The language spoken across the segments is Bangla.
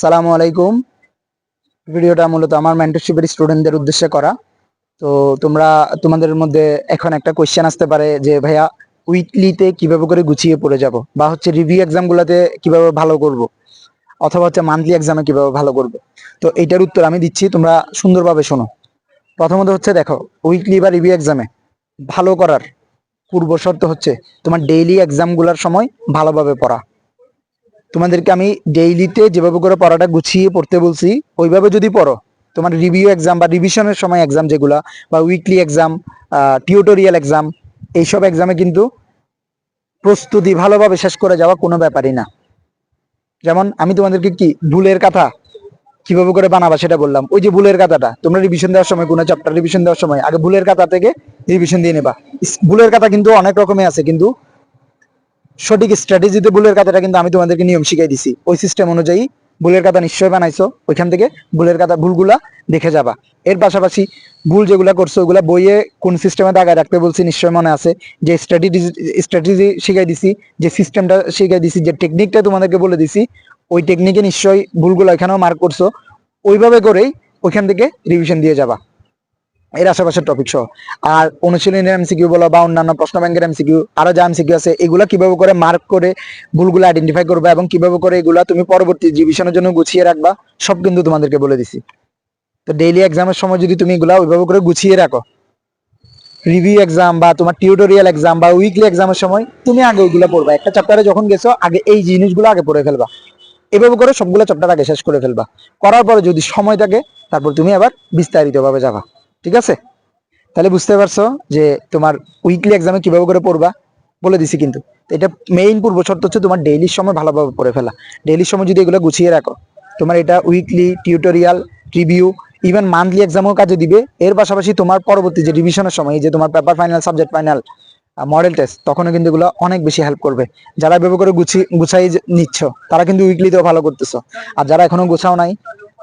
সালামু আলাইকুম। ভিডিওটা মূলত আমার মেন্টরশিপের স্টুডেন্টদের উদ্দেশ্যে করা। তো তোমরা, তোমাদের মধ্যে এখন একটা কোয়েশ্চেন আসতে পারে যে, ভাইয়া উইকলিতে কীভাবে করে গুছিয়ে পড়ে যাব? বা হচ্ছে রিভিউ এক্সামগুলোতে কীভাবে ভালো করব? অথবা হচ্ছে মান্থলি এক্সামে কীভাবে ভালো করব? তো এইটার উত্তর আমি দিচ্ছি, তোমরা সুন্দরভাবে শোনো। প্রথমত হচ্ছে দেখো উইকলি বা রিভিউ এক্সামে ভালো করার পূর্ব শর্ত হচ্ছে তোমার ডেইলি এক্সামগুলোর সময় ভালোভাবে পড়া। তোমাদেরকে আমি ডেইলিতে যেভাবে করে পড়াটা গুছিয়ে পড়তে বলছি, ওইভাবে যদি পড়ো, তোমার রিভিউ এক্সাম বা রিভিশনের সময় এক্সাম যেগুলা বা উইকলি এক্সাম টিউটোরিয়াল এক্সাম এইসব এক্সামে কিন্তু প্রস্তুতি ভালোভাবে শেষ করে যাওয়া কোনো ব্যাপারই না। যেমন আমি তোমাদেরকে কি ভুলের কথা কীভাবে করে বানাবা সেটা বললাম। ওই যে ভুলের কথাটা, তোমরা রিভিশন দেওয়ার সময় কোনো চ্যাপ্টার রিভিশন দেওয়ার সময়, আগে ভুলের কথা থেকে রিভিশন দিয়ে নেবা। ভুলের কথা কিন্তু অনেক রকমের আছে, কিন্তু সঠিক স্ট্র্যাটেজিতে ভুলের কাতাটা কিন্তু আমি তোমাদেরকে নিয়ম শিখাই দিছি। ওই সিস্টেম অনুযায়ী ভুলের কাতা নিশ্চয় বানাইছো, ওইখান থেকে ভুলের কাতা ভুলগুলা দেখে যাবা। এর পাশাপাশি ভুল যেগুলা করছ, ওগুলা বইয়ে কোন সিস্টেমে দাগায় রাখতে বলছি নিশ্চয় মনে আছে। যে স্ট্র্যাটেজি স্ট্র্যাটেজি শিখাই দিছি, যে সিস্টেমটা শিখাই দিছি, যে টেকনিকটা তোমাদেরকে বলে দিছি, ওই টেকনিকে নিশ্চয়ই ভুলগুলো এখানেও মার্ক করছ। ওইভাবে করেই ওইখান থেকে রিভিশন দিয়ে যাবা। এর আশেপাশের টপিক সহ। আর অনুশীলনের এমসিকিউ বলো বা অন্যান্য প্রশ্ন ব্যাংকের এমসিকিউ আরও যা এমসিকিউ আছে, এগুলা কীভাবে করে মার্ক করে ভুলগুলো আইডেন্টিফাই করবে এবং কীভাবে করে এগুলা তুমি পরবর্তী রিভিশনের জন্য গুছিয়ে রাখবা, সব কিন্তু তোমাদেরকে বলে দিছি। তো ডেইলি এক্সামের সময় যদি তুমি এগুলা ওইভাবে করে গুছিয়ে রাখো রিভিউ এক্সাম বা তোমার টিউটোরিয়াল এক্সাম বা উইকলি এক্সামের সময়, তুমি আগে ওইগুলো পড়বা। একটা চ্যাপ্টারে যখন গেছো, আগে এই জিনিসগুলো আগে পড়ে ফেলবা। এভাবে করে সবগুলো চ্যাপ্টার আগে শেষ করে ফেলবা। করার পরে যদি সময় থাকে, তারপর তুমি আবার বিস্তারিতভাবে যাবা। ঠিক আছে? তাহলে বুঝতে পারছ যে তোমার উইকলি এক্সামে কীভাবে করে পড়বা? বলে দিছি কিন্তু। এটা মেইন পূর্ব শর্ত হচ্ছে তোমার ডেইলি সময় ভালোভাবে পড়ে ফেলা। ডেইলি সময় যদি এগুলো গুছিয়ে রাখো, তোমার এটা weekly tutorial review even monthly এক্সামও কাজে দিবে। এর পাশাপাশি তোমার পরবর্তী যে রিভিশনের সময় যে তোমার paper final subject final model test তখনও কিন্তু এগুলো অনেক বেশি হেল্প করবে। যারা এভাবে করে গুছিয়ে গুছাই নিচ্ছ, তারা কিন্তু উইকলিতেও ভালো করতেছো। আর যারা এখনও গোছাও নাই,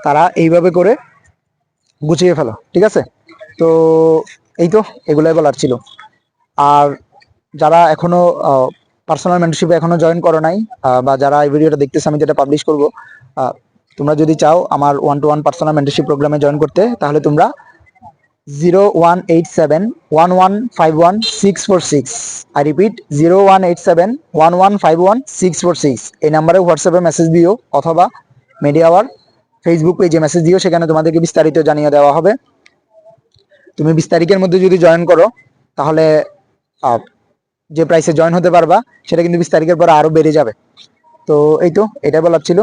তারা এইভাবে করে গুছিয়ে ফেলো। ঠিক আছে? তো এই তো এগুলাই বলার ছিল। আর যারা এখনও পার্সোনাল মেন্টরশিপে এখনও জয়েন করো নাই বা যারা এই ভিডিওটা দেখতেছে, আমি যেটা পাবলিশ করব তোমরা যদি চাও আমার one to one personal mentorship প্রোগ্রামে জয়েন করতে, তাহলে তোমরা zero one eight seven one one five one six four six I repeat zero one eight seven one one five one six four six এই নাম্বারে হোয়াটসঅ্যাপে মেসেজ দিও, অথবা মিডিয়া আওয়ার ফেসবুক পেজে মেসেজ দিও, সেখানে তোমাদেরকে বিস্তারিত জানিয়ে দেওয়া হবে। তুমি বিশ তারিখের মধ্যে যদি জয়েন করো, তাহলে যে প্রাইসে জয়েন হতে পারবা, সেটা কিন্তু বিশ তারিখের পর আরও বেড়ে যাবে। তো এই তো, এটাই বলার ছিল।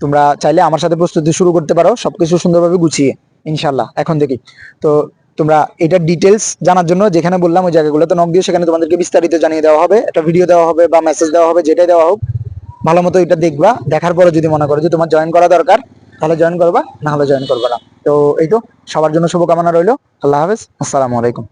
তোমরা চাইলে আমার সাথে প্রস্তুতি শুরু করতে পারো, সবকিছু সুন্দরভাবে গুছিয়ে ইনশাল্লাহ এখন থেকেই তো তোমরা এটার ডিটেলস জানার জন্য, যেখানে বললাম, ওই জায়গাগুলোতে নক দিয়ে সেখানে তোমাদেরকে বিস্তারিত জানিয়ে দেওয়া হবে। একটা ভিডিও দেওয়া হবে বা মেসেজ দেওয়া হবে, যেটাই দেওয়া হোক, ভালো মতো এটা দেখবা। দেখার পরে যদি মনে করো যে তোমার জয়েন করা দরকার, তাহলে জয়েন করবা, না হলে জয়েন করবা না। তো এই তো সবার জন্য শুভকামনা রইল। আল্লাহ হাফেজ আসসালামু আলাইকুম।